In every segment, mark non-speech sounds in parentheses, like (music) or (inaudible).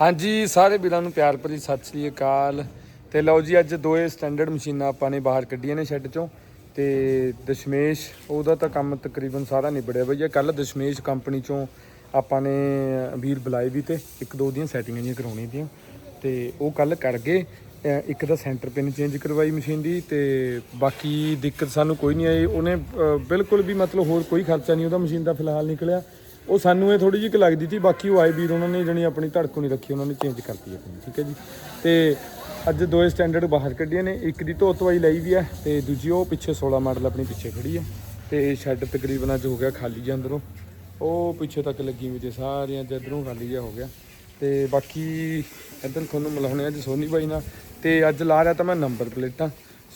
ਹਾਂਜੀ, ਸਾਰੇ ਵੀਰਾਂ ਨੂੰ ਪਿਆਰ ਭਰੀ ਸਤਿ ਸ੍ਰੀ ਅਕਾਲ। ਤੇ ਲਓ ਜੀ, ਅੱਜ ਦੋਏ ਸਟੈਂਡਰਡ ਮਸ਼ੀਨਾਂ ਆਪਾਂ ਨੇ ਬਾਹਰ ਕੱਢੀਆਂ ਨੇ ਸ਼ੈੱਡ ਚੋਂ। ਤੇ ਦਸ਼ਮੇਸ਼, ਉਹਦਾ ਤਾਂ ਕੰਮ ਤਕਰੀਬਨ ਸਾਰਾ ਨਿਬੜਿਆ ਬਈਆ ਕੱਲ ਦਸ਼ਮੇਸ਼ ਕੰਪਨੀ ਚੋਂ ਆਪਾਂ ਨੇ ਵੀਰ ਬੁਲਾਏ ਵੀ ਤੇ, ਇੱਕ ਦੋ ਦੀਆਂ ਸੈਟਿੰਗਾਂ ਜੀਆਂ ਕਰਾਉਣੀਆਂ ਦੀਆਂ ਤੇ ਉਹ ਕੱਲ ਕਰ ਗਏ। ਇੱਕ ਦਾ ਸੈਂਟਰ ਪਿਨ ਚੇਂਜ ਕਰਵਾਈ ਮਸ਼ੀਨ ਦੀ ਤੇ ਬਾਕੀ ਦਿੱਕਤ ਸਾਨੂੰ ਕੋਈ ਨਹੀਂ ਆਈ। ਉਹਨੇ ਬਿਲਕੁਲ ਵੀ ਮਤਲਬ ਹੋਰ ਕੋਈ ਖਰਚਾ ਨਹੀਂ, ਉਹਦਾ ਮਸ਼ੀਨ ਦਾ ਫਿਲਹਾਲ ਨਿਕਲਿਆ। ਉਹ ਸਾਨੂੰ ਇਹ ਥੋੜੀ ਜਿਹੀ ਕਿ ਲੱਗਦੀ ਸੀ, ਬਾਕੀ ਉਹ ਆਏ ਵੀਰ ਉਹਨਾਂ ਨੇ ਜਣੀ ਆਪਣੀ ਧੜਕੋ ਨਹੀਂ ਰੱਖੀ, ਉਹਨਾਂ ਨੇ ਚੇਂਜ ਕਰਤੀ ਆਪਣੀ, ਠੀਕ ਹੈ ਜੀ। ਤੇ ਅੱਜ ਦੋਏ ਸਟੈਂਡਰਡ ਬਾਹਰ ਕੱਢੀਆਂ ਨੇ, ਇੱਕ ਦੀ ਧੋ ਧਵਾਈ ਲਈ ਵੀ ਹੈ ਤੇ ਦੂਜੀ ਉਹ ਪਿੱਛੇ 16 ਮਾਡਲ ਆਪਣੀ ਪਿੱਛੇ ਖੜੀ ਹੈ। ਤੇ ਸ਼ੈੱਡ ਤਕਰੀਬਨ ਅੱਜ ਹੋ ਗਿਆ ਖਾਲੀ ਜਿਹਾ ਅੰਦਰੋਂ। ਉਹ ਪਿੱਛੇ ਤੱਕ ਲੱਗੀ ਵੀ ਤੇ ਸਾਰੀਆਂ ਜਦਰੋਂ ਖਾਲੀ ਜਿਹਾ ਹੋ ਗਿਆ। ਤੇ ਬਾਕੀ ਇੱਧਰ ਤੁਹਾਨੂੰ ਮਿਲਾਉਣੇ ਅੱਜ ਸੋਨੀ ਬਾਈ ਨਾਲ। ਤੇ ਅੱਜ ਲਾ ਰਿਹਾ ਤਾਂ ਮੈਂ ਨੰਬਰ ਪਲੇਟਾਂ।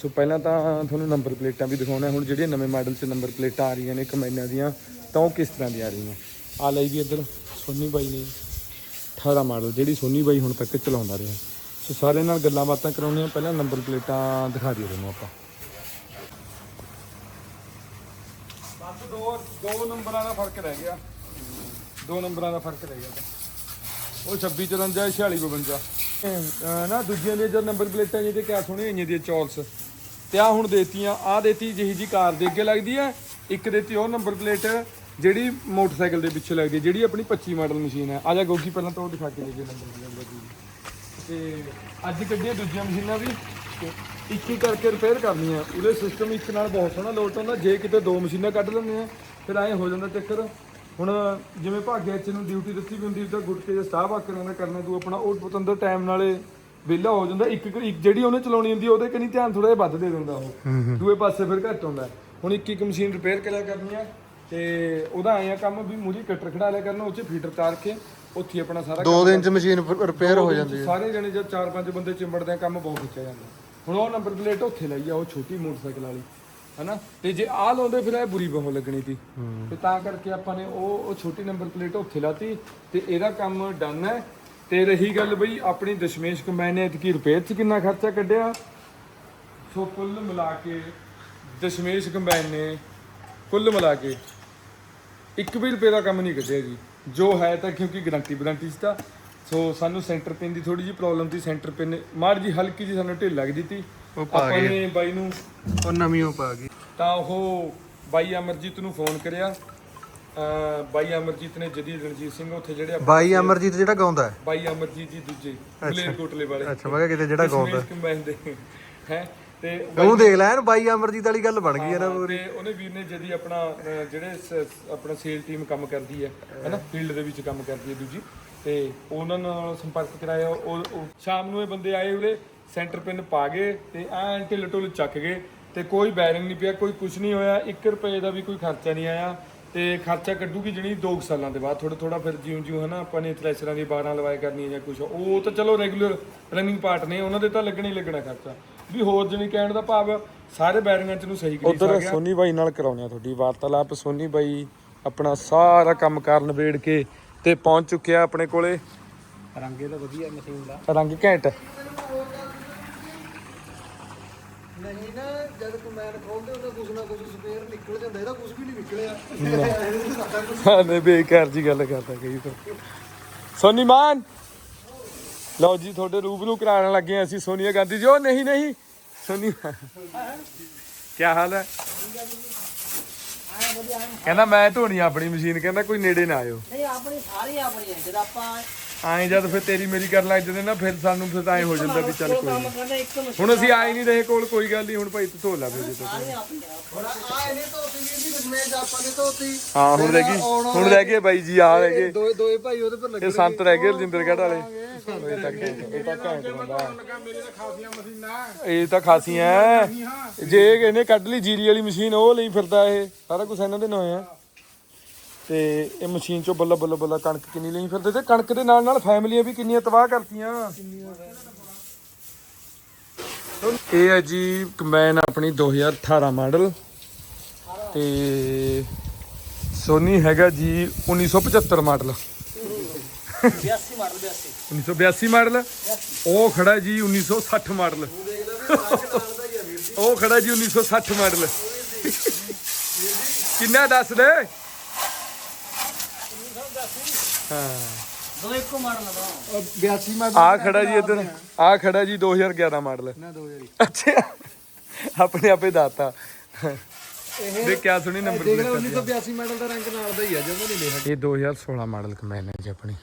ਸੋ ਪਹਿਲਾਂ ਤਾਂ ਤੁਹਾਨੂੰ ਨੰਬਰ ਪਲੇਟਾਂ ਵੀ ਦਿਖਾਉਣਾ ਹੁਣ ਜਿਹੜੀਆਂ ਨਵੇਂ ਮਾਡਲ 'ਚ ਨੰਬਰ ਪਲੇਟਾਂ ਆ ਰਹੀਆਂ ਨੇ ਕਮੈਨਾਂ ਦੀਆਂ, ਤਾਂ ਉਹ ਕਿਸ ਤਰ੍ਹਾਂ ਦੀਆਂ ਆ ਰਹੀਆਂ? ਆ ਲਈ ਵੀ ਇੱਧਰ ਸੋਨੀ ਬਾਈ ਨੇ 18 ਮਾਡਲ ਜਿਹੜੀ ਸੋਨੀ ਬਾਈ ਹੁਣ ਤੱਕ ਚਲਾਉਂਦਾ ਰਿਹਾ। ਸੋ ਸਾਰੇ ਨਾਲ ਗੱਲਾਂ ਬਾਤਾਂ ਕਰਾਉਣੀਆਂ ਪਹਿਲਾਂ ਨੰਬਰ ਪਲੇਟਾਂ ਦਿਖਾ ਦਿਓ ਤੁਹਾਨੂੰ ਆਪਾਂ। ਬਸ ਦੋ ਦੋ ਨੰਬਰਾਂ ਦਾ ਫ਼ਰਕ ਰਹਿ ਗਿਆ। ਦੋ ਨੰਬਰਾਂ ਦਾ ਫ਼ਰਕ ਰਹਿ ਗਿਆ ਉਹ 26 54 46 52 ਅਹ ਨਾ ਦੂਜੀਆਂ ਦੇ ਜਦ ਨੰਬਰ ਪਲੇਟਾਂ ਜਿਹਦੇ ਕਿਆ ਸੋਹਣੇ ਹੋਈਆਂ ਦੀਆਂ ਚੌਲਸ। ਤੇ ਆ ਹੁਣ ਦੇਤੀਆਂ ਆ ਦੇਤੀ ਜਿਹੀ ਜੀ ਕਾਰ ਦੇ ਅੱਗੇ ਲੱਗਦੀ ਹੈ। ਇੱਕ ਦੇਤੀ ਉਹ ਨੰਬਰ ਪਲੇਟ ਜਿਹੜੀ ਮੋਟਰਸਾਈਕਲ ਦੇ ਪਿੱਛੇ ਲੱਗਦੀ ਹੈ ਜਿਹੜੀ ਆਪਣੀ 25 ਮਾਡਲ ਮਸ਼ੀਨ ਹੈ। ਆ ਜਾ ਗੋਗੀ ਪਹਿਲਾਂ ਤਾਂ ਉਹ ਦਿਖਾ ਕੇ ਦੇ ਨੰਬਰ ਪਲੇਟ ਤੇ ਅੱਜ ਕੱਢੀਆਂ ਦੂਜੀਆਂ ਮਸ਼ੀਨਾਂ ਵੀ ਤੇ ਇੱਕ ਇੱਕ ਕਰਕੇ ਰਿਪੇਅਰ ਕਰਨੀ ਆ ਉਹਦੇ ਸਿਸਟਮ ਇੱਕ ਨਾਲ ਬਹੁਤ ਸੋਹਣਾ ਲੋਟ ਹੁੰਦਾ। ਜੇ ਕਿਤੇ ਦੋ ਮਸ਼ੀਨਾਂ ਕੱਢ ਲੈਂਦੇ ਆ ਫਿਰ ਐਂ ਹੋ ਜਾਂਦਾ ਚੱਕਰ। ਹੁਣ ਜਿਵੇਂ ਭਾਗਿਆ ਚ ਨੂੰ ਡਿਊਟੀ ਦਿੱਤੀ ਵੀ ਹੁੰਦੀ ਤਾਂ ਗੁੱਟਕੇ ਦੇ ਸਟਾਫ ਆਕਰ ਨਾਲ ਕਰਨਾ ਤੂੰ ਆਪਣਾ ਉਹ ਪਤੰਦਰ ਟਾਈਮ ਨਾਲੇ ਵਿਹਲਾ ਹੋ ਜਾਂਦਾ। ਇੱਕ ਇੱਕ ਜਿਹੜੀ ਉਹਨੇ ਚਲਾਉਣੀ ਹੁੰਦੀ ਆ, ਉਹਦੇ ਕਨੀ ਧਿਆਨ ਥੋੜਾ ਜਿਹਾ ਵੱਧ ਦੇ ਦਿੰਦਾ ਉਹ। ਦੂਏ ਪਾਸੇ ਫਿਰ ਘੱਟ ਹੁੰਦਾ। ਹੁਣ ਇੱਕ ਇੱਕ ਮਸ਼ੀਨ ਰਿਪੇਅਰ ਕਰਿਆ ਕਰਨੀ ਆ। ਤੇ ਉਹਦਾ ਆਇਆ ਕੰਮ ਵੀ ਮੂਰੀ ਕਟਰ ਖੜਾ ਲਿਆ ਕਰਨਾ ਚ ਫੀਡਰ ਤਾਰ ਕੇ ਉੱਥੇ ਆਪਣਾ ਸਾਰਾ ਦੋ ਦਿਨ ਚ ਮਸ਼ੀਨ ਰਿਪੇਅਰ ਹੋ ਜਾਂਦੀ ਹੈ। ਸਾਰੇ ਜਣੇ ਜਦ ਚਾਰ ਪੰਜ ਬੰਦੇ ਚਿੰਬੜਦੇ ਆ ਕੰਮ ਬਹੁਤ ਖਿੱਚਿਆ ਜਾਂਦਾ। ਹੁਣ ਉਹ ਨੰਬਰ ਪਲੇਟ ਉੱਥੇ ਲਈ ਆ ਉਹ ਛੋਟੀ ਮੋਟਰਸਾਈਕਲ ਵਾਲੀ ਹਨਾ? ਤੇ ਜੇ ਆਹ ਲਾਉਂਦੇ ਫਿਰ ਇਹ ਬੁਰੀ ਬਹੁਤ ਲੱਗਣੀ ਸੀ। ਤੇ ਤਾਂ ਕਰਕੇ ਆਪਾਂ ਨੇ ਉਹ ਉਹ ਛੋਟੀ ਨੰਬਰ ਪਲੇਟ ਉੱਥੇ ਲਾਤੀ ਤੇ ਇਹਦਾ ਕੰਮ ਡਨ ਹੈ। ਤੇ ਰਹੀ ਗੱਲ ਬਈ ਆਪਣੀ ਦਸ਼ਮੇਸ਼ ਕੰਬਾਈਨ ਨੇ ਇਤਕੀ ਰਿਪੇਅਰ 'ਚ ਕਿੰਨਾ ਖਰਚਾ ਕੱਢਿਆ? ਸੋ ਕੁੱਲ ਮਿਲਾ ਕੇ ਦਸ਼ਮੇਸ਼ ਕੰਬਾਈਨ ਨੇ ਕੁੱਲ ਮਿਲਾ ਕੇ ਇੱਕ ਵੀ ਰੁਪਏ ਦਾ ਕੰਮ ਨਹੀਂ ਕੱਢਿਆ ਜੀ। ਜੋ ਹੈ ਤਾਂ ਕਿਉਂਕਿ ਗਾਰੰਟੀ ਵਾਰੰਟੀ ਸੀ ਤਾਂ ਸੋ ਸਾਨੂੰ ਸੈਂਟਰ ਪਿਨ ਦੀ ਥੋੜੀ ਜਿਹੀ ਪ੍ਰੋਬਲਮ ਸੀ ਸੈਂਟਰ ਪਿਨ ਮਾੜ ਜੀ ਹਲਕੀ ਜੀ ਸਾਨੂੰ ਢਿੱਲ ਲੱਗਦੀ ਸੀ ਉਹ ਪਾ ਆਪਾਂ ਨੇ ਬਾਈ ਨੂੰ ਉਹ ਨਵੀਂ ਉਹ ਪਾ ਗਈ। ਤਾਂ ਉਹ ਬਾਈ ਅਮਰਜੀਤ ਨੂੰ ਫੋਨ ਕਰਿਆ। ਅ ਬਾਈ ਅਮਰਜੀਤ ਨੇ ਜਦੀ ਰਣਜੀਤ ਸਿੰਘ ਉੱਥੇ ਜਿਹੜੇ ਆਪਾਂ- ਬਾਈ ਅਮਰਜੀਤ ਜਿਹੜਾ ਗਾਉਂਦਾ ਹੈ? ਬਾਈ ਅਮਰਜੀਤ ਜੀ ਦੂਜੇ ਮਲੇਰਕੋਟਲੇ ਵਾਲੇ। ਅੱਛਾ ਮੈਂ ਕਿਹਾ ਕਿਤੇ ਜਿਹੜਾ ਗਾਉਂਦਾ। ਕੰਬਾਈਨ ਦੇ ਹੈ? ਤੇ ਉਹ ਦੇਖ ਲੈ ਇਹਨੂੰ ਬਾਈ ਅਮਰਜੀਤ ਵਾਲੀ ਗੱਲ ਬਣ ਗਈ ਹੈ ਨਾ ਹਾਂ, ਤੇ ਉਹਨੇ ਵੀਰ ਨੇ ਜਦੀ ਆਪਣਾ ਅਹ, ਜਿਹੜੇ ਸ- ਆਪਣਾ ਸੇਲ ਟੀਮ ਕੰਮ ਕਰਦੀ ਹੈ ਹੈਨਾ? ਫੀਲਡ ਦੇ ਵਿੱਚ ਕੰਮ ਕਰਦੀ ਹੈ ਦੂਜੀ। ਤੇ ਉਹਨਾਂ ਨਾਲ ਸੰਪਰਕ ਕਰਾਇਆ ਉਹ ਉਹ- ਸ਼ਾਮ ਨੂੰ ਇਹ ਬੰਦੇ ਆਏ ਉਹਦੇ ਸੈਂਟਰ ਪਿੰਨ ਪਾ ਗਏ ਤੇ ਐਂ ਢਿੱਲ ਢੁੱਲ ਚੱਕ ਗਏ। ਤੇ ਕੋਈ ਬੈਰਿੰਗ ਨਹੀਂ ਪਿਆ ਕੋਈ ਕੁਝ ਨਹੀਂ ਹੋਇਆ 1 ਰੁਪਏ ਦਾ ਵੀ ਕੋਈ ਖਰਚਾ ਨਹੀਂ ਆਇਆ। ਤੇ ਖਰਚਾ ਕੱਢੂਗੀ ਜਣੀ 2 ਸਾਲਾਂ ਦੇ ਬਾਅਦ। ਥੋੜਾ ਥੋੜਾ ਫਿਰ ਜਿਉਂ ਜਿਉਂ ਹਨਾ ਆਪਾਂ ਨੇ ਥ੍ਰੈਸ਼ਰਾਂ ਦੀ 12 ਲਵਾਏ ਕਰਨੀ ਹੈ ਜਾਂ ਕੁਝ ਉਹ ਤਾਂ ਚਲੋ ਰੈਗੂਲਰ ਰਨਿੰਗ ਪਾਰਟ ਨੇ ਉਹਨਾਂ ਦੇ ਤਾਂ ਲੱਗਣਾ ਹੀ ਲੱਗਣਾ ਖਰਚਾ। ਵੀ ਹੋਰ ਜਿਵੇਂ ਕਹਿਣ ਦਾ ਭਾਵ ਸਾਰੇ ਬੈਰਿੰਗਾਂ ਚ ਨੂੰ ਸਹੀ ਕਰੀ ਉਧਰ ਸੋਨੀ ਬਾਈ ਨਾਲ ਕਰਾਉਣੇ ਆ ਤੁਹਾਡੀ ਵਾਰਤਾਲਾਪ। ਸੋਨੀ ਬਾਈ ਆਪਣਾ ਸਾਰਾ ਕੰਮ ਕਾਰ ਨਿਬੇੜ ਕੇ ਤੇ ਪਹੁੰਚ ਚੁੱਕਿਆ ਆਪਣੇ ਕੋਲੇ। ਰੰਗੇ ਤਾਂ ਵਧੀਆ ਮਸ਼ੀਨ ਦਾ ਰੰਗ ਘੈਂਟ। ਨਹੀਂ ਨਾ ਜਦ ਕਮੈਨ ਖੋਲਦੇ ਉਹਦਾ ਕੁਝ ਨਾ ਕੁਝ ਸਪੇਅਰ ਨਿਕਲ ਜਾਂਦਾ ਇਹਦਾ ਕੁਝ ਵੀ ਨਹੀਂ ਨਿਕਲਿਆ। ਹਾਂ ਨੇ ਬੇਕਾਰ ਜੀ ਗੱਲ ਕਰਦਾ ਕਈ ਤਾਂ ਸੋਨੀ ਮਾਨ! ਲਓ ਜੀ, ਤੁਹਾਡੇ ਰੂਬਰੂ ਕਰਾਉਣ ਲੱਗੇ ਹਾਂ ਅਸੀਂ, ਸੋਨੀਆ ਗਾਂਧੀ ਜੀ। ਉਹ ਨਹੀਂ ਨਹੀਂ ਸੋਨੀ ਕੀ ਹਾਲ ਹੈ? ਕਹਿੰਦਾ, ਮੈਂ ਧੋਣੀ ਆਪਣੀ ਮਸ਼ੀਨ, ਕਹਿੰਦਾ, ਕੋਈ ਨੇੜੇ ਨਾ ਆਇਓ। ਨਹੀਂ, ਆਪਣੀ, ਸਾਰੀ ਆਪਣੀ ਹੈ। ਜਦ ਆਪਾਂ ਐਂ ਜਦ ਫਿਰ ਤੇਰੀ ਮੇਰੀ ਕਰਨ ਲੱਗ ਜਾਂਦੇ ਨਾ ਫਿਰ ਸਾਨੂੰ ਫਿਰ ਐਂ ਹੋ ਜਾਂਦਾ ਵੀ ਚੱਲ ਕੋਈ ਨੀ। ਹੁਣ ਅਸੀਂ ਆਏ ਨਹੀਂ ਰਹੇ ਕੋਲ ਕੋਈ ਗੱਲ ਨਹੀਂ ਹੁਣ ਭਾਈ ਤੂੰ ਧੋ ਲੈ ਫਿਰ ਜੇ ਤੂੰ ਹੁਣ ਆ ਇਹਨੇ ਧੋਤੀ ਨੇ ਧੋਤੀ। ਹਾਂ ਹੁਣ ਰਹਿ ਗਈ ਹੁਣ ਰਹਿ ਗਏ ਬਾਈ ਜੀ ਆ ਰਹਿ ਗਏ। ਦੋਏ ਦੋਏ ਭਾਈ ਉਹਦੇ ਪਰ ਲੱਗੇ ਇਹ ਸੰਤ ਰਹਿ ਗਏ ਰਜਿੰਦਰਗੜ੍ਹ ਵਾਲੇ। ਇਹ ਤਾਂ ਘੈਂਟ- ਇਹ ਤਾਂ ਘੈਂਟ ਬੰਦਾ। ਇਹ ਤਾਂ ਖਾਸੀਆਂ ਜੇ ਇਹਨੇ ਕੱਢ ਲਈ ਜੀਰੀ ਵਾਲੀ ਮਸ਼ੀਨ ਉਹ ਲਈ ਫਿਰਦਾ ਇਹ। ਸਾਰਾ ਕੁਝ ਇਹਨਾਂ ਦੇ ਨਾਂ ਆ ਤੇ ਇਹ ਮਸ਼ੀਨ ਚੋਂ ਬੱਲਾ ਬੱਲਾ ਬੱਲਾ ਕਣਕ ਕਿੰਨੀ ਲਈ ਫਿਰਦੇ ਤੇ ਕਣਕ ਦੇ ਨਾਲ ਨਾਲ ਫੈਮਲੀਆਂ ਵੀ ਕਿੰਨੀਆਂ ਤਬਾਹ ਕਰਤੀਆਂ। ਇਹ ਹੈ ਜੀ ਕੰਬਾਈਨ ਆਪਣੀ 2018 ਮਾਡਲ ਤੇ ਸੋਨੀ ਹੈਗਾ ਜੀ 1975 ਮਾਡਲ। 82 model 82 1982 model. ਉਹ ਖੜਾ ਜੀ 1960 ਮਾਡਲ। ਉਹ ਖੜਾ ਜੀ 1960 ਮਾਡਲ। ਕਿੰਨਾ ਦੱਸ ਦੇ? ਹਾਂ। ਦੋ ਇੱਕੋ ਮਾਡਲ ਦਾ 82 ਮਾਡਲ ਆ ਖੜਾ ਜੀ ਇੱਧਰ। ਆ ਖੜਾ ਜੀ 2011 ਮਾਡਲ। ਨਾ 2000 ਅੱਛਾ। ਆਪਣੇ ਆਪੇ ਦਾਤਾ। ਦੇ ਕਿਆ ਸੁਣੀ ਨੰਬਰ ਦੇਖ ਲੈ 1982 ਮਾਡਲ ਦਾ ਰੰਗ ਨਾਲ ਦਾ ਹੀ ਆ ਜਦੋਂ ਨਹੀਂ ਲਿਆ ਇਹ 2016 ਮਾਡਲ ਹੈ ਜੀ ਆਪਣੀ।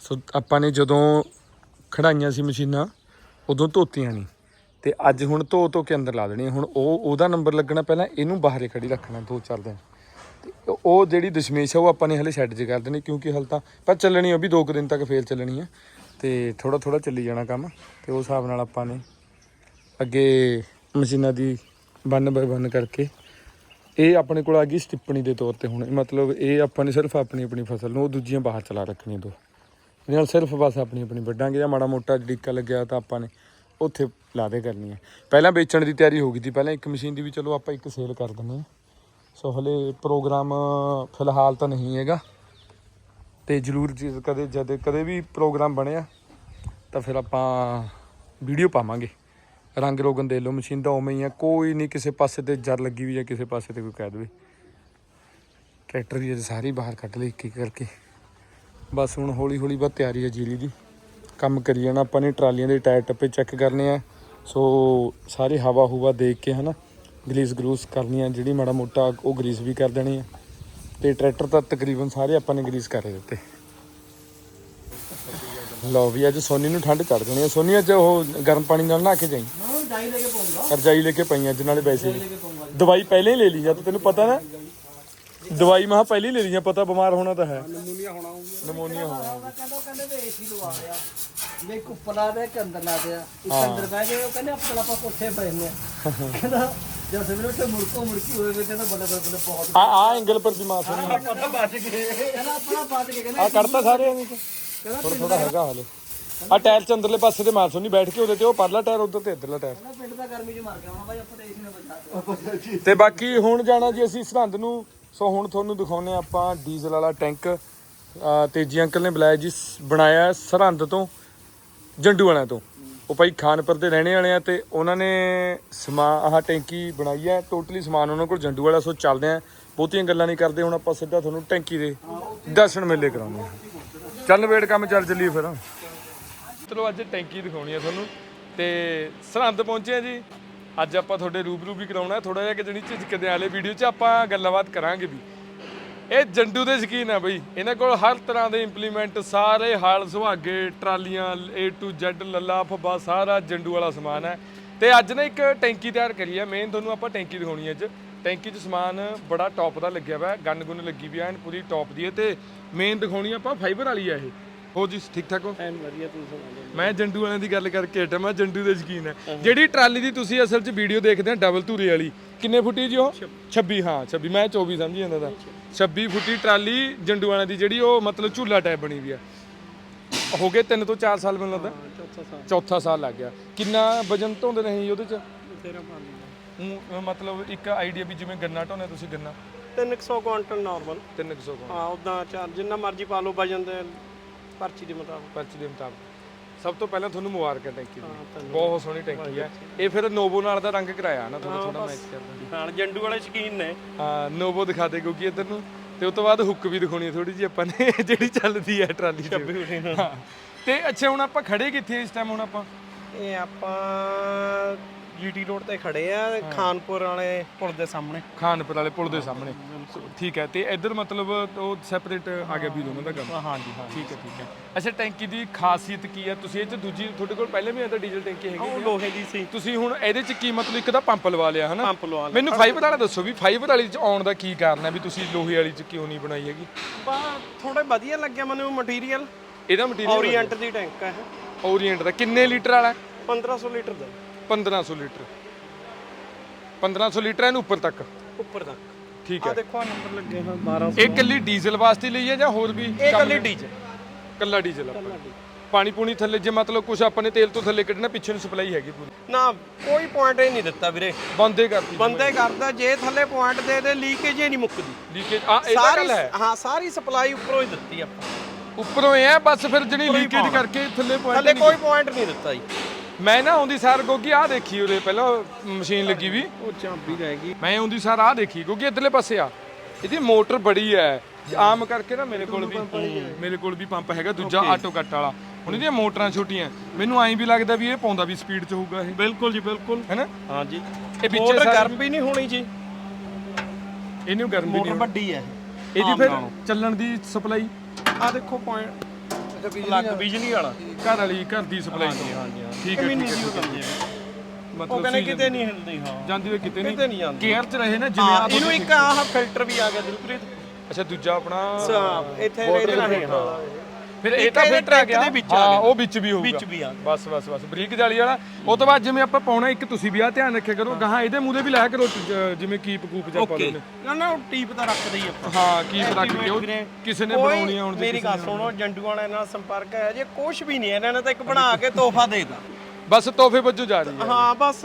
ਸੋ ਆਪਾਂ ਨੇ ਜਦੋਂ ਖੜਾਈਆਂ ਸੀ ਮਸ਼ੀਨਾਂ ਉਦੋਂ ਧੋਤੀਆਂ ਨਹੀਂ। ਤੇ ਅੱਜ ਹੁਣ ਧੋ ਧੋ ਕੇ ਅੰਦਰ ਲਾ ਦੇਣੀ ਹੁਣ ਉਹ ਉਹਦਾ ਨੰਬਰ ਲੱਗਣਾ ਪਹਿਲਾਂ ਇਹਨੂੰ ਬਾਹਰੇ ਖੜੀ ਰੱਖਣਾ ਦੋ ਚਾਰ ਦਿਨ। ਤੇ ਉਹ- ਜਿਹੜੀ ਦਸ਼ਮੇਸ਼ ਆ, ਉਹ ਆਪਾਂ ਨੇ ਹਲੇ ਸ਼ੈੱਡ 'ਚ ਕਰ ਦੇਣੀ ਕਿਉਂਕਿ ਹਲ ਤਾਂ ਪਰ ਚੱਲਣੀ ਉਹ ਵੀ ਦੋ ਕੁ ਦਿਨ ਤੱਕ ਫੇਲ ਚੱਲਣੀ ਆ। ਤੇ ਥੋੜਾ ਥੋੜਾ ਚੱਲੀ ਜਾਣਾ ਕੰਮ ਤੇ ਉਸ ਹਿਸਾਬ ਨਾਲ ਆਪਾਂ ਨੇ ਅੱਗੇ ਮਸ਼ੀਨਾਂ ਦੀ ਬੰਨ ਬਾਈ ਬੰਨ ਕਰਕੇ ਇਹ ਆਪਣੇ ਕੋਲ ਆ ਗਈ ਸਟਿੱਪਣੀ ਦੇ ਤੌਰ ਤੇ ਹੁਣ। ਮਤਲਬ ਇਹ ਆਪਾਂ ਨੇ ਸਿਰਫ ਆਪਣੀ ਆਪਣੀ ਫਸਲ ਨੂੰ, ਉਹ ਦੂਜੀਆਂ ਬਾਹਰ ਚਲਾ ਰੱਖਣੀਆਂ ਦੋ। ਇਹਦੇ ਨਾਲ ਸਿਰਫ ਬਸ ਆਪਣੀ ਆਪਣੀ ਵੱਢਾਂਗੇ ਜਾਂ ਮਾੜਾ ਮੋਟਾ ਡਿੱਕਾ ਲੱਗਿਆ ਤਾਂ ਆਪਾਂ ਨੇ ਉੱਥੇ ਲਾ ਦੇ ਕਰਨੀ ਹੈ ਪਹਿਲਾਂ ਵੇਚਣ ਦੀ ਤਿਆਰੀ ਹੋ ਗਈ ਸੀ, ਪਹਿਲਾਂ ਇੱਕ ਮਸ਼ੀਨ ਦੀ ਵੀ ਚਲੋ ਆਪਾਂ ਇੱਕ ਸੇਲ ਕਰ ਦਿੰਦੇ ਹਾਂ ਸੋ ਹਲੇ ਪ੍ਰੋਗਰਾਮ ਫਿਲਹਾਲ ਤਾਂ ਨਹੀਂ ਹੈਗਾ। ਤੇ ਜਰੂਰ ਜੀ ਕਦੇ ਜਦ ਕਦੇ ਵੀ ਪ੍ਰੋਗਰਾਮ ਬਣਿਆ, ਤਾਂ ਫਿਰ ਆਪਾਂ ਵੀਡੀਓ ਪਾਵਾਂਗੇ। ਰੰਗ ਰੋਗਨ ਦੇ ਲਓ, ਮਸ਼ੀਨ ਤਾਂ ਉਵੇਂ ਹੀ ਆ, ਕੋਈ ਨਹੀਂ ਕਿਸੇ ਪਾਸੇ ਤੇ ਜਰ ਲੱਗੀ ਵੀ ਜਾਂ ਕਿਸੇ ਪਾਸੇ ਤੇ ਕੋਈ ਕਹਿ ਦੇਵੇ। ਟਰੈਕਟਰ ਦੀ ਅੱਜ ਸਾਰੀ ਬਾਹਰ ਕੱਢ ਲਈ ਇੱਕ ਇੱਕ ਕਰਕੇ। ਬਸ ਹੁਣ ਹੌਲੀ ਹੌਲੀ ਬਸ ਤਿਆਰੀ ਹੈ ਜੀਰੀ ਦੀ। ਕੰਮ ਕਰੀ ਜਾਣਾ ਆਪਾਂ ਨੇ, ਟਰਾਲੀਆਂ ਦੇ ਟਾਇਰ ਟੱਪੇ ਚੈੱਕ ਕਰਨੇ ਆ। ਸੋ ਸਾਰੇ ਹਵਾ ਹੁਵਾ ਦੇਖ ਕੇ ਹਨਾ। ਗਰੀਸ ਗਰੂਸ ਕਰਨੀ ਆ ਜਿਹੜੀ ਮਾੜਾ ਮੋਟਾ ਉਹ ਗਰੀਸ ਵੀ ਕਰ ਦੇਣੀ ਆ। ਤੇ ਟਰੈਕਟਰ ਤਾਂ ਤਕਰੀਬਨ ਸਾਰੇ ਆਪਾਂ ਨੇ ਗਰੀਸ ਕਰ ਦਿੱਤੇ। ਲਓ ਵੀ ਅੱਜ ਸੋਨੀ ਨੂੰ ਠੰਡ ਚੜ ਜਾਣੀ ਆ। ਸੋਨੀ ਅੱਜ ਉਹ ਗਰਮ ਪਾਣੀ ਨਾਲ ਨਹਾ ਕੇ ਜਾਈ? ਮੈਂ ਜਾਈ ਲੈ ਕੇ ਪਾਉਂਗਾ ਰਜਾਈ ਲੈ ਕੇ ਪਈ ਅੱਜ ਨਾਲੇ ਵੈਸੇ ਦਵਾਈ ਪਹਿਲੇ ਹੀ ਲੈ ਲਈ ਜਦ ਤੈਨੂੰ ਪਤਾ ਨਾ? ਦਵਾਈ ਮੈਂ ਕਿਹਾ ਪਹਿਲੇ ਹੀ ਲੈ ਲਈ ਜਾਂ ਪਤਾ ਬਿਮਾਰ ਹੋਣਾ ਤਾਂ ਹੈ। ਨਮੂਨੀਆ ਹੋਣਾ ਨਮੋਨੀਆ ਹੋਣਾ। ਕਹਿੰਦਾ ਕਹਿੰਦਾ ਏਸੀ ਲਵਾ ਲਿਆ ਵੀ ਇੱਕ ਉੱਪਰ ਲਾ ਦੇ ਇੱਕ ਅੰਦਰ ਲਾ ਦੇ। ਇੱਕ ਅੰਦਰ ਬਹਿ ਗਏ ਉਹ ਕਹਿੰਦੇ ਆਪਾਂ ਆਪਾਂ ਕੋਠੇ ਪਏ ਨੇ ਕਹਿੰਦਾ ਜਦ ਸਵੇਰੇ ਉੱਠੇ ਮੁੜਕੋ ਮੁੜਕੀ ਹੋਏ ਕਹਿੰਦਾ ਬਹੁਤ ਆ ਆ ਐਂਗਲ ਪਰ ਦਿਮਾਗ ਕਹਿੰਦਾ ਆਪਣਾ ਬਾਤ ਕੇ ਕਹਿੰਦਾ ਆ ਕੱਢਤਾ ਸਾਰੇ ਐਵੇਂ ਥੋੜਾ ਥੋੜਾ ਹੈਗਾ ਹਾਲੇ। ਆ ਟਾਇਰ ਚ ਅੰਦਰਲੇ ਪਾਸੇ ਤੇ ਮਾਰ ਸੋਨੀ ਬੈਠ ਕੇ ਉਹਦੇ ਤੇ ਉਹ ਪਰਲਾ ਟਾਇਰ ਉਧਰ ਤੇ ਇੱਧਰਲਾ ਟਾਇਰ। ਕਹਿੰਦਾ ਪਿੰਡ ਦਾ ਗਰਮੀ ਚ ਮਰ ਗਿਆ ਹੁਣ ਬਾਈ ਆਪਾਂ ਤਾਂ ਏਸੀ ਨੇ ਬਚਾ ਤੇ ਬਾਕੀ ਹੁਣ ਜਾਣਾ ਜੀ ਅਸੀਂ ਸਰਹੰਦ ਨੂੰ। ਸੋ ਹੁਣ ਤੁਹਾਨੂੰ ਦਿਖਾਉਨੇ ਆਪਾਂ ਡੀਜ਼ਲ ਵਾਲਾ ਟੈਂਕ। ਅਹ ਤੇਜੀ ਅੰਕਲ ਨੇ ਬੁਲਾਇਆ ਜੀ ਬਣਾਇਆ ਸਰਹੰਦ ਤੋਂ ਜੰਡੂ ਵਾਲਿਆਂ ਤੋਂ। ਉਹ ਭਾਈ ਖਾਨਪੁਰ ਦੇ ਰਹਿਣੇ ਵਾਲੇ ਆ ਤੇ ਉਹਨਾਂ ਨੇ ਸਮਾਨ, ਆਹ ਟੈਂਕੀ ਬਣਾਈ ਹੈ ਟੋਟਲੀ ਸਮਾਨ ਉਹਨਾਂ ਕੋਲ, ਜੰਡੂ ਵਾਲਾ ਸੋ ਚੱਲਦੇ ਆ। ਬਹੁਤੀਆਂ ਗੱਲਾਂ ਨਹੀਂ ਕਰਦੇ, ਹੁਣ ਆਪਾਂ ਸਿੱਧਾ ਤੁਹਾਨੂੰ ਟੈਂਕੀ ਦੇ ਦਰਸ਼ਨ ਮੇਲੇ ਕਰਾਉਂਦੇ ਆ। ਚੱਲ ਵੇੜ ਕੰਮ, ਚੱਲ ਚੱਲੀਏ ਫਿਰ। ਚਲੋ ਅੱਜ ਟੈਂਕੀ ਦਿਖਾਉਣੀ ਆ ਤੁਹਾਨੂੰ ਤੇ ਸਰਹੰਦ ਪਹੁੰਚੇ ਆ ਜੀ। ਅੱਜ ਆਪਾਂ ਤੁਹਾਡੇ ਰੂਬਰੂ ਵੀ ਕਰਾਉਣਾ ਥੋੜਾ ਜਿਹਾ ਕਿ ਜਿਹੜੀ ਝਿਜਕਦੇ ਵਾਲੇ ਵੀਡੀਓ 'ਚ ਆਪਾਂ ਗੱਲਬਾਤ ਕਰਾਂਗੇ ਵੀ। ਇਹ ਜੰਡੂ ਦੇ ਸ਼ਕੀਨ ਆ ਬਈ। ਇਹਨਾਂ ਕੋਲ ਹਰ ਤਰ੍ਹਾਂ ਦੇ ਇੰਪਲੀਮੈਂਟ ਸਾਰੇ ਹਾਲ ਸੁਹਾਗੇ ਟਰਾਲੀਆਂ A to Z ਲੱਲਾ ਫੱਬਾ ਸਾਰਾ ਜੰਡੂ ਵਾਲਾ ਸਮਾਨ ਹੈ। ਤੇ ਅੱਜ ਨਾ ਇੱਕ ਟੈਂਕੀ ਤਿਆਰ ਕਰੀ ਹੈ ਮੇਨ ਤੁਹਾਨੂੰ ਆਪਾਂ ਟੈਂਕੀ ਦਿਖਾਉਣੀ ਹੈ ਅੱਜ। ਟੈਂਕੀ 'ਚ ਸਮਾਨ ਬੜਾ ਟੌਪ ਦਾ ਲੱਗਿਆ ਹੋਇਆ ਗਨ ਗੁੰਨ ਲੱਗੀ ਵੀ ਐਨ ਪੂਰੀ ਟੌਪ ਦੀ ਹੈ। ਤੇ ਮੇਨ ਦਿਖਾਉਣੀ ਆਪਾਂ ਫਾਈਬਰ ਵਾਲੀ ਹੈ ਇਹ। ਹੋ ਜੀ ਠੀਕ ਠਾਕ ਹੋ? ਐਨ ਵਧੀਆ ਤੂੰ ਸੁਣਾ ਮੈਂ ਜੰਡੂ ਵਾਲਿਆਂ ਦੀ ਗੱਲ ਕਰਕੇ ਹਟਾ ਮੈਂ ਜੰਡੂ ਦੇ ਸ਼ਕੀਨ ਹੈ। ਜਿਹੜੀ ਟਰਾਲੀ ਦੀ ਤੁਸੀਂ ਅਸਲ 'ਚ ਵੀਡੀਓ ਦੇਖਦੇ ਆ ਡਬਲ ਧੂਰੇ ਵਾਲੀ ਕਿੰਨੇ ਫੁੱਟੀ ਜੀ ਉਹ? 26 ਹਾਂ 26 ਮੈਂ 24 ਸਮਝੀ ਜਾਂਦਾ ਦਾ 26 ਫੁੱਟੀ ਟਰਾਲੀ ਜੰਡੂ ਵਾਲਿਆਂ ਦੀ ਜਿਹੜੀ ਉਹ ਮਤਲਬ ਝੂਲਾ ਟਾਈਪ ਬਣੀ ਵੀ ਆ। ਹੋ ਗਏ 3 ਤੋਂ 4 ਸਾਲ ਮੈਨੂੰ ਲੱਗਦਾ। ਚੌਥਾ ਸਾਲ। ਚੌਥਾ ਸਾਲ ਲੱਗ ਗਿਆ। ਕਿੰਨਾ ਵਜਨ ਢੋਂਦੇ ਰਹੇ ਜੀ ਉਹਦੇ 'ਚ? ਪਾਣੀ ਮਤਲਬ ਇੱਕ ਆਈਡੀਆ ਵੀ ਜਿਵੇਂ ਗੰਨਾ ਢੋਨੇ ਤੁਸੀਂ ਗੰਨਾ? 300 ਕੁਆਂਟਲ ਨਾਰਮਲ 300 ਕੋਲ ਹਾਂ ਉਦਾਂ ਚਾਰ ਜਿੰਨਾ ਮਰਜ਼ੀ ਪਾ ਲਓ ਵਜਨ ਦੇ ਪਰਚੀ ਦੇ ਮੁਤਾਬਕ। ਪਰਚੀ ਦੇ ਮੁਤਾਬਕ। ਸਭ ਤੋਂ ਪਹਿਲਾਂ ਤੁਹਾਨੂੰ ਮੁਬਾਰਕਾਂ ਟੈਂਕੀ ਦੀ। ਬਹੁਤ ਸੋਹਣੀ ਟੈਂਕੀ ਹੈ ਇਹ ਫਿਰ ਨੋਵੋ ਨਾਲ ਦਾ ਰੰਗ ਕਰਾਇਆ ਨਾ ਥੋੜਾ ਥੋੜਾ ਮੈਚ ਕਰਦਾ ਨਾਲ ਜੰਡੂ ਵਾਲੇ ਸ਼ਕੀਨ ਨੇ। ਹਾਂ ਨੋਵੋ ਦਿਖਾ ਦੇ ਕਿਉਂਕਿ ਇੱਧਰ ਨੂੰ। ਤੇ ਉਸ ਤੋਂ ਬਾਅਦ ਹੁੱਕ ਵੀ ਦਿਖਾਉਣੀ ਥੋੜੀ ਜੀ ਆਪਾਂ ਨੇ (laughs) ਜਿਹੜੀ ਚੱਲਦੀ ਹੈ ਟਰਾਲੀ ਹਾਂ। ਤੇ ਅੱਛਾ ਹੁਣ ਆਪਾਂ ਖੜੇ ਕਿੱਥੇ ਇਸ ਟਾਈਮ ਹੁਣ ਆਪਾਂ? ਇਹ ਆਪਾਂ ਜੀਟੀ ਰੋਡ ਤੇ ਖੜੇ ਆ ਖਾਨਪੁਰ ਵਾਲੇ ਪੁਲ ਦੇ ਸਾਹਮਣੇ। ਖਾਨਪੁਰ ਵਾਲੇ ਪੁਲ ਦੇ ਸਾਹਮਣੇ। ਠੀਕ ਹੈ ਤੇ ਇੱਧਰ ਮਤਲਬ ਉਹ ਸੈਪਰੇਟ ਆ ਗਿਆ ਵੀ ਦੋਨਾਂ ਦਾ ਕੰਮ। ਹਾਂਜੀ ਹਾਂ। ਠੀਕ ਹੈ ਠੀਕ ਹੈ। ਅੱਛਾ ਟੈਂਕੀ ਦੀ ਖਾਸੀਅਤ ਕੀ ਹੈ? ਤੁਸੀਂ ਇਹ ਚ ਦੂਜੀ ਤੁਹਾਡੇ ਕੋਲ ਪਹਿਲੇ ਵੀ ਇਹਦਾ ਡੀਜ਼ਲ ਟੈਂਕੀ ਹੈਗੀ ਉਹ ਲੋਹੇ ਦੀ ਸੀ। ਤੁਸੀਂ ਹੁਣ ਇਹਦੇ ਚ ਕੀ ਮਤਲਬ ਇੱਕ ਤਾਂ ਪੰਪ ਲਵਾ ਲਿਆ ਹਨਾ? ਪੰਪ ਲਵਾ ਲਿਆ। ਮੈਨੂੰ ਫਾਈਬਰ ਵਾਲਾ ਦੱਸੋ ਵੀ ਫਾਈਬਰ ਵਾਲੀ ਚ ਆਉਣ ਦਾ ਕੀ ਕਾਰਨ ਹੈ ਵੀ ਤੁਸੀਂ ਲੋਹੇ ਵਾਲੀ ਚ ਕਿਉਂ ਨਹੀਂ ਬਣਾਈ ਹੈਗੀ? ਬਾ ਥੋੜਾ ਵਧੀਆ ਲੱਗਿਆ ਮੈਨੂੰ ਮਟੀਰੀਅਲ ਇਹਦਾ ਮਟੀਰੀਅਲ ਓਰੀਐਂਟ ਦੀ ਟੈਂਕ ਹੈ ਓਰੀਐਂਟ ਦਾ ਕਿੰਨੇ ਲੀਟਰ ਵਾਲਾ? ਹੈ? 1500 ਲੀਟਰ ਦਾ। 1500 ਲੀਟਰ। 1500 ਲੀਟਰ ਇਹਨੂੰ ਉੱਪਰ ਤੱਕ। ਉੱਪਰ ਤੱਕ। ਠੀਕ ਆ ਹੈ। ਦੇਖੋ ਨੰਬਰ ਲੱਗੇ ਹੋਏ 1200 ਇਹ ਕੱਲੀ ਡੀਜ਼ਲ ਵਾਸਤੇ ਲਈ ਹੈ ਜਾਂ ਹੋਰ ਵੀ ਇਹ ਕੰਮ? ਕੱਲੀ? ਡੀਜ਼ਲ। ਕੱਲਾ ਡੀਜ਼ਲ ਆਪਾਂ। ਪਾਣੀ ਪੂਣੀ ਥੱਲੇ ਜੇ ਮਤਲਬ ਕੁਝ ਆਪਾਂ ਨੇ ਤੇਲ ਤੋਂ ਥੱਲੇ ਕੱਢਣਾ ਪਿੱਛੇ ਨੂੰ ਸਪਲਾਈ ਹੈਗੀ ਪੂਰੀ। ਨਾ ਕੋਈ ਪੁਆਇੰਟ ਹੀ ਨਹੀਂ ਦਿੱਤਾ ਵੀਰੇ। ਬੰਦੇ ਕਰਤੀ ਬੰਦੇ ਕਰਦਾ ਜੇ ਥੱਲੇ ਪੁਆਇੰਟ ਦੇ ਦੇ ਲੀਕੇਜ ਹੀ ਨਹੀਂ ਮੁੱਕਦੀ। ਲੀਕੇਜ ਆ ਇਹ ਤਾਂ ਗੱਲ ਹੈ। ਹਾਂ ਸਾਰੀ ਸਪਲਾਈ ਉੱਪਰੋਂ ਹੀ ਦਿੱਤੀ ਆਪਾਂ। ਉੱਪਰੋਂ ਇਹ ਹੈ ਬਸ ਫਿਰ ਹੀ ਲੀਕੇਜ। ਕਰਕੇ ਥੱਲੇ ਥੱਲੇ ਪੁਆਇੰਟ ਕੋਈ ਪੁਆਇੰਟ ਨਹੀਂ ਦਿੱਤਾ ਜੀ। ਮੈਂ ਨਾ ਆਉਂਦੀ ਸਾਰ ਗੋਗੀ ਆ ਦੇਖੀ ਉਰੇ ਪਹਿਲਾਂ ਮਸ਼ੀਨ ਲੱਗੀ ਵੀ। ਉਹ ਚਾਬੀ ਰਹਿ ਗਈ। ਮੈਂ ਆਉਂਦੀ ਸਾਰ ਆ ਦੇਖੀ। ਕਿਉਂਕਿ ਇਧਰਲੇ ਪਾਸੇ ਆ। ਇਹਦੀ ਮੋਟਰ ਬੜੀ ਹੈ ਆਮ ਕਰਕੇ ਨਾ ਮੇਰੇ ਕੋਲ ਵੀ ਮੇਰੇ ਕੋਲ ਵੀ ਪੰਪ ਹੈਗਾ ਦੂਜਾ ਆਟੋ ਕੱਟ ਵਾਲਾ। ਹੁਣ ਇਹਦੀਆਂ ਮੋਟਰਾਂ ਛੋਟੀਆਂ ਮੈਨੂੰ ਐਂ ਵੀ ਲੱਗਦਾ ਵੀ ਇਹ ਪਾਉਂਦਾ ਵੀ ਸਪੀਡ 'ਚ ਹੋਊਗਾ ਇਹ। ਬਿਲਕੁਲ ਜੀ ਬਿਲਕੁਲ। ਹੈਨਾ? ਹਾਂਜੀ। ਇਹ ਵਿੱਚੇ ਗਰਮ ਵੀ ਨਹੀਂ ਹੋਣੀ ਜੀ। ਇਹਨੂੰ ਗਰਮ ਵੀ ਮੋਟਰ ਨਹੀਂ ਵੱਡੀ ਹੈ ਇਹਦੀ ਫਿਰ। ਚੱਲਣ ਦੀ ਸਪਲਾਈ? ਆ ਦੇਖੋ ਪੁਆਇੰਟ ਲੱਗ ਬਿਜਲੀ ਵਾਲਾ। ਘਰ ਵਾਲੀ ਘਰ ਦੀ ਸਪਲਾਈ ਹਾਂਜੀ ਹਾਂਜੀ ਠੀਕ ਹੈ, ਠੀਕ ਹੈ, ਉਹ ਮਤਲਬ ਕਹਿੰਦੇ ਕਿਤੇ ਨਹੀਂ ਹਿਲਦੀ ਹਾਂ। ਜਾਂਦੀ ਹੋਈ ਕਿਤੇ ਕਿਤੇ ਨਹੀਂ। ਜਾਂਦੀ ਕੇਅਰ 'ਚ ਰਹੇ ਨਾ ਜਿਵੇਂ ਆਹ ਇਹਨੂੰ ਇੱਕ ਆਹ ਫਿਲਟਰ ਵੀ ਆ ਗਿਆ ਦਿਲਪ੍ਰੀਤ। ਅੱਛਾ ਦੂਜਾ ਆਪਣਾ ਇੱਥੇ ਇਹਦੇ ਨਾਲ ਹੀ। ਹਾਂ ਫਿਰ ਇਹ ਤਾਂ ਫਿਲਟਰ ਆ। ਗਿਆ ਹਾਂ। ਉਹ ਵਿੱਚ ਵੀ ਹੋਊਗਾ। ਵਿੱਚ ਵੀ ਆ। ਬਸ ਬਸ ਬਸ। ਬਰੀਕ ਜਾਲੀ ਵਾਲਾ। ਉਹ ਤੋਂ ਬਾਅਦ ਜਿਵੇਂ ਆਪਾਂ ਪਾਉਣਾ ਇੱਕ ਤੁਸੀਂ ਵੀ ਆ ਧਿਆਨ ਰੱਖਿਆ ਕਰੋ ਗਾਹਾਂ ਇਹਦੇ ਮੂਹਰੇ ਵੀ ਲਾਇਆ ਕਰੋ ਜਿਵੇਂ ਕੀਪ ਕੂਪ ਜਾਂ ਪਾ ਦੋ ਨਾ ਨਾ ਉਹ ਟੀਪ ਤਾਂ ਰੱਖਦੇ ਹੀ ਆਪਾਂ। ਹਾਂ ਕੀਪ ਰੱਖ ਕੇ ਉਹ ਕਿਸੇ ਨੇ ਬਣਾਉਣੀ ਆ ਹੁਣ ਮੇਰੀ ਗੱਲ ਸੁਣੋ ਜੰਡੂ ਵਾਲਿਆਂ ਨਾਲ ਸੰਪਰਕ ਹੈ ਜੇ ਕੁਝ ਵੀ ਨਹੀਂ ਇਹਨਾਂ ਨੇ ਤਾਂ ਇੱਕ ਬਣਾ ਕੇ ਤੋਹਫਾ ਦੇਤਾ। ਬਸ ਤੋਹਫੇ ਵੱਜੋਂ ਜਾ ਰਹੀ ਹੈ ਹਾਂ ਬਸ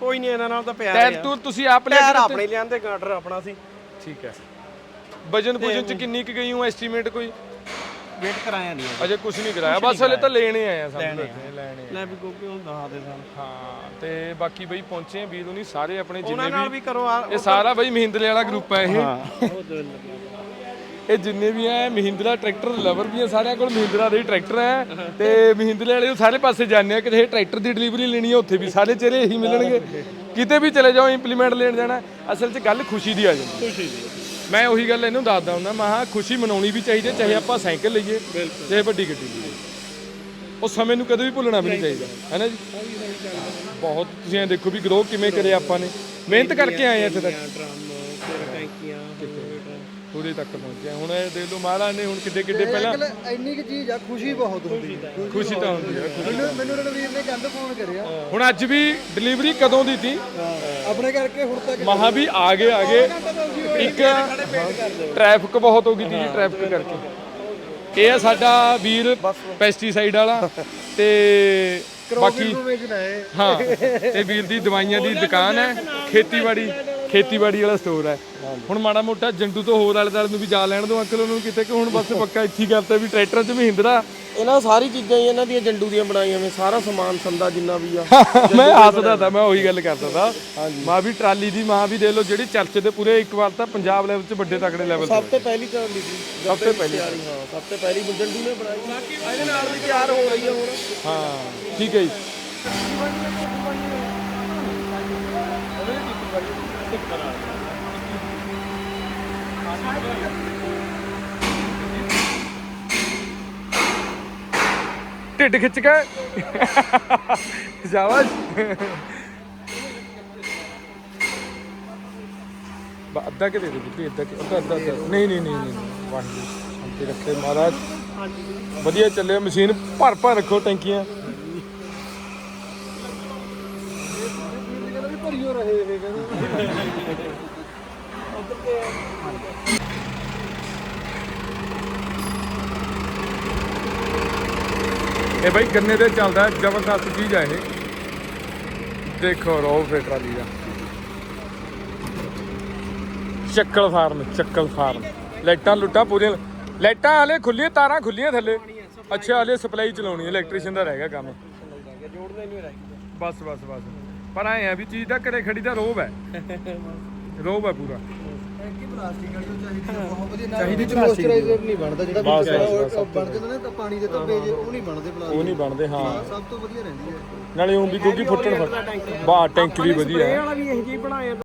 ਕੋਈ ਨਹੀਂ ਇਹਨਾਂ ਨਾਲ ਤਾਂ ਪਿਆਰ ਹੈ ਟੂਰ ਤੁਸੀਂ ਆਪ ਟਾਇਰ ਕੇ ਆਪਣੇ ਲਿਆਂਦੇ ਗਾਰਡਰ ਆਪਣਾ ਸੀ। ਠੀਕ ਹੈ। ਵਜਨ ਪੁਜਨ ਚ ਕਿੰਨੀ ਕੁ ਗਈ ਹੂੰ ਐਸਟੀਮੇਟ ਕੋਈ? ਵੇਟ ਕਰਾਇਆ ਨਹੀਂ ਅਜੇ। ਕੁਝ ਨਹੀਂ ਕਰਾਇਆ ਬਸ ਹਲੇ ਤਾਂ ਲੈਣੇ ਆਏ ਆ ਇੱਥੇ, ਲੈਣੇ। ਲੈ ਵੀ ਗੋਪੀ ਹੁਣ ਦਹਾ ਦੇ ਸਾਨੂੰ। ਹਾਂ ਤੇ ਬਾਕੀ ਬਈ ਪਹੁੰਚੇ ਆ ਵੀਰ ਹੁਣੀ ਸਾਰੇ ਆਪਣੇ ਜਿੰਨੇ ਉਹਨਾਂ ਨਾਲ ਵੀ ਵੀ ਕਰੋ ਇਹ ਸਾਰਾ ਬਈ ਮਹਿੰਦਰੇ ਵਾਲਾ ਗਰੁੱਪ ਹੈ ਇਹ। ਇਹ ਜਿੰਨੇ ਵੀ ਆ ਮਹਿੰਦਰਾ ਟਰੈਕਟਰ ਲਵਰ ਵੀ ਆ ਸਾਰਿਆਂ ਕੋਲ ਮਹਿੰਦਰਾ ਦੇ ਟਰੈਕਟਰ ਹੈ ਤੇ ਮਹਿੰਦਰੇ ਵਾਲੇ ਸਾਰੇ ਪਾਸੇ ਜਾਂਦੇ ਆ ਕਿਤੇ ਟਰੈਕਟਰ ਦੀ ਡਿਲੀਵਰੀ ਲੈਣੀ ਹੈ ਉੱਥੇ ਵੀ ਸਾਰੇ ਚਿਹਰੇ ਇਹੀ ਮਿਲਣਗੇ। ਕਿਤੇ ਵੀ ਚਲੇ ਜਾਓ ਇੰਪਲੀਮੈਂਟ ਲੈਣ ਜਾਣਾ ਅਸਲ 'ਚ ਗੱਲ ਖੁਸ਼ੀ ਦੀ ਆ ਜਾਂਦੀ। ਖੁਸ਼ੀ ਦੀ ਮੈਂ ਉਹੀ ਗੱਲ ਇਹਨੂੰ ਦੱਸਦਾ ਹੁੰਦਾ ਮੈਂ ਕਿਹਾ ਖੁਸ਼ੀ ਮਨਾਉਣੀ ਵੀ ਚਾਹੀਦੀ ਹੈ, ਚਾਹੇ ਆਪਾਂ ਸਾਈਕਲ ਲਈਏ ਚਾਹੇ ਵੱਡੀ ਗੱਡੀ ਲਈਏ। ਉਹ ਸਮੇਂ ਨੂੰ ਕਦੇ ਵੀ ਭੁੱਲਣਾ ਵੀ ਨਹੀਂ ਚਾਹੀਦਾ ਹੈ ਨਾ ਜੀ? ਬਹੁਤ ਤੁਸੀਂ ਦੇਖੋ ਵੀ ਗਰੋ ਕਿਵੇਂ ਕਰਿਆ ਆਪਾਂ ਨੇ। ਮਿਹਨਤ ਕਰਕੇ ਆਏ ਆ ਇੱਥੇ ਤੱਕ। ਡਰਮ ਫਿਰ ਟੈਂਕੀਆਂ ਪੂਰੇ ਤੱਕ ਪਹੁੰਚੇ ਹੁਣ ਇਹ ਦੇਖ ਲਓ ਮਹਾਰਾਜ ਨੇ ਹੁਣ ਕਿੱਡੇ ਕਿੱਡੇ ਪਹਿਲਾਂ ਇੰਨੀ ਕੁ ਚੀਜ਼ ਆ ਖੁਸ਼ੀ ਬਹੁਤ ਹੁੰਦੀ ਹੈ। ਖੁਸ਼ੀ ਤਾਂ ਹੁੰਦੀ ਹੈ ਮੈਨੂੰ ਮੈਨੂੰ ਰਣਵੀਰ ਨੇ ਕੰਧ ਫੋਨ ਕਰਿਆ। ਹੁਣ ਅੱਜ ਵੀ ਡਿਲੀਵਰੀ ਕਦੋਂ ਦੀ ਸੀ? ਆਪਣੇ ਕਰਕੇ ਹੁਣ ਤੱਕ ਮਹਾ ਵੀ ਆ ਗਏ ਆ ਗਏ ਇੱਕ ਟ੍ਰੈਫਿਕ ਬਹੁਤ ਹੋ ਗਈ ਸੀ ਜੀ ਟ੍ਰੈਫਿਕ ਕਰਕੇ। ਇਹ ਆ ਸਾਡਾ ਵੀਰ ਪੈਸਟੀਸਾਈਡ ਵਾਲਾ ਤੇ ਬਾਕੀ ਹੈ ਇਹ ਵੀਰ ਦੀ ਦਵਾਈਆਂ ਦੀ ਦੁਕਾਨ ਹੈ ਖੇਤੀਬਾੜੀ। ਖੇਤੀਬਾੜੀ ਵਾਲਾ ਸਟੋਰ ਹੈ। ਹੁਣ ਮਾੜਾ ਮੋਟਾ ਜੰਡੂ ਤੋਂ ਹੋਰ ਆਲੇ ਦਾਲੇ ਨੂੰ ਵੀ ਜਾ ਲੈਣ ਦੋ ਅੰਕਲ ਉਹਨੂੰ ਕਿਤੇ ਕਿ ਹੁਣ ਬਸ (laughs) ਪੱਕਾ ਇੱਥੇ ਹੀ ਕਰਤਾ ਵੀ ਟਰੈਕਟਰਾਂ 'ਚ ਵੀ ਹਿੰਦਰਾ। ਇਹਨਾਂ ਸਾਰੀ ਚੀਜ਼ਾਂ ਹੀ ਇਹਨਾਂ ਦੀਆਂ ਜੰਡੂ ਦੀਆਂ ਬਣਾਈਆਂ ਵੇ ਸਾਰਾ ਸਮਾਨ ਸੰਦਾ ਜਿੰਨਾ ਵੀ ਆ। (laughs) ਮੈਂ ਹੱਸਦਾ ਤਾਂ ਮੈਂ ਉਹੀ ਗੱਲ ਕਰਦਾ ਤਾਂ। ਮਾਂ ਵੀ ਟਰਾਲੀ ਦੀ ਮਾਂ ਵੀ ਦੇ ਲਓ ਜਿਹੜੀ ਚਰਚ ਦੇ ਪੂਰੇ ਇੱਕ ਵਾਰ ਤਾਂ ਪੰਜਾਬ ਲੈਵਲ 'ਚ ਵੱਡੇ ਤਕੜੇ ਲੈਵਲ ਸਭ ਤੇ ਪਹਿਲੀ ਤਾਂ ਲਿਖੀ ਸਭ ਤੋਂ ਪਹਿਲੀ। ਹਾਂ ਸਭ ਤੋਂ ਪਹਿਲੀ ਜੰਡੂ ਨੇ ਬਣਾਈ। ਇਹਦੇ ਨਾਲ ਵੀ ਤਿਆਰ ਹੋ ਰਹੀ ਆ ਹੁਣ ਹਾਂ ਠੀਕ ਹੈ ਜੀ। ਢਿੱਡ ਖਿੱਚ ਕੇ ਜਾਵਾ ਬਾ ਅੱਧਾ ਕਿ ਦੇ ਦੇ ਬੁੱਢੀ ਅੱਧਾ ਕਿ ਅੱਧਾ ਅੱਧਾ ਅੱਧਾ। ਨਹੀਂ ਨਹੀਂ ਨਹੀਂ ਨਹੀਂ ਨਹੀਂ। ਵਾਹਿਗੁਰੂ ਸ਼ਾਂਤੀ ਰੱਖੇ ਮਹਾਰਾਜ ਵਧੀਆ ਚੱਲੇ ਮਸ਼ੀਨ ਭਰ ਭਰ ਰੱਖੋ ਟੈਂਕੀਆਂ ਵੀ ਭਰੀਓ ਰਹੇ ਇਹ ਕਹਿੰਦੇ ਇਹ ਬਾਈ ਗੰਨੇ ਦੇ ਚੱਲਦਾ ਜ਼ਬਰਦਸਤ ਚੀਜ਼ ਹੈ ਇਹ। ਦੇਖੋ ਰੋ ਫੇ ਟਰਾਲੀ ਦਾ। ਚੱਕਲ ਫਾਰਮ ਚੱਕਲ ਫਾਰਮ। ਲਾਈਟਾਂ ਲੁੱਟਾਂ ਪੂਰੀਆਂ। ਲਾਈਟਾਂ ਹਲੇ ਖੁੱਲੀਆਂ ਤਾਰਾਂ ਖੁੱਲੀਆਂ ਥੱਲੇ। ਅੱਛਾ ਹਲੇ ਸਪਲਾਈ ਚਲਾਉਣੀ ਹੈ ਇਲੈਕਟ੍ਰੀਸ਼ੀਅਨ ਦਾ ਰਹਿ ਗਿਆ ਕੰਮ। ਬਸ ਬਸ ਬਸ। ਪਰ ਐ ਆ ਵੀ ਚੀਜ਼ ਦਾ ਘਰੇ ਖੜੀ ਦਾ ਰੋਬ ਹੈ। (laughs) ਰੋਬ ਹੈ ਪੂਰਾ। ਟੈਂਕੀ ਪਲਾਸਟਿਕ ਵਾਲੀ ਉਹ ਚਾਹੀਦੀ ਆ, ਬਹੁਤ ਵਧੀਆ। ਚਾਹੀਦੀ ਮੋਇਸਚਰਾਈਜ਼ਰ ਨਹੀਂ ਬਣਦਾ ਜਿਹੜਾ ਬਸ, ਵਿੱਚ ਬਸ, ਉਹ ਬਣ ਜਾਂਦਾ ਨਾ ਤਾਂ ਪਾਣੀ ਦੇ ਧੱਬੇ ਜੇ ਉਹ ਨਹੀਂ ਬਣਦੇ ਉਹ ਪਲਾਸਟਿਕ ਨਹੀਂ ਬਣਦੇ ਹਾਂ। ਸਭ ਤੋਂ ਵਧੀਆ ਰਹਿੰਦੀ ਹੈ ਨਾਲੇ ਉਹ ਵੀ ਕਿਉਂਕਿ ਫੁੱਟਣ ਫਟ ਬਾ ਟੈਂਕ ਵੀ ਵਧੀਆ ਹੈ। ਵਾਲਾ ਵੀ ਇਹੋ ਜਿਹੀ ਬਣਾਇਆ।